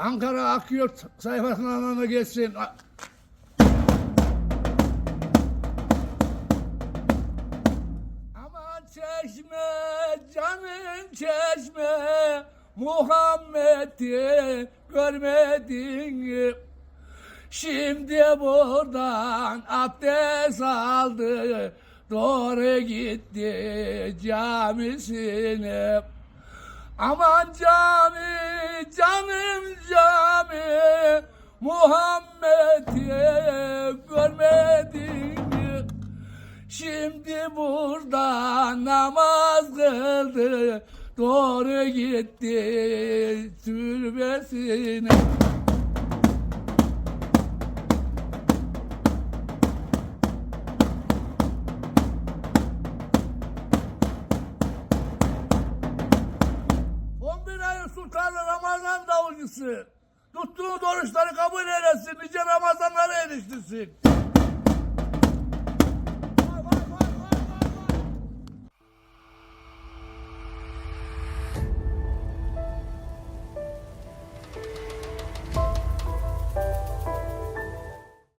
Ankara Akyurt sayfasına da geçsin. Aman çeşme, canım çeşme, Muhammed'i görmedin. Şimdi buradan abdest aldı, doğru gitti camisine. Aman cami, Muhammed'i görmedin mi? Şimdi burada namaz kıldı, doğru gitti türbesine. On bir ayın sultanı Ramazan davulcusu. Tuttuğu oruçları kabul eylesin, nice Ramazanlara eriştirsin.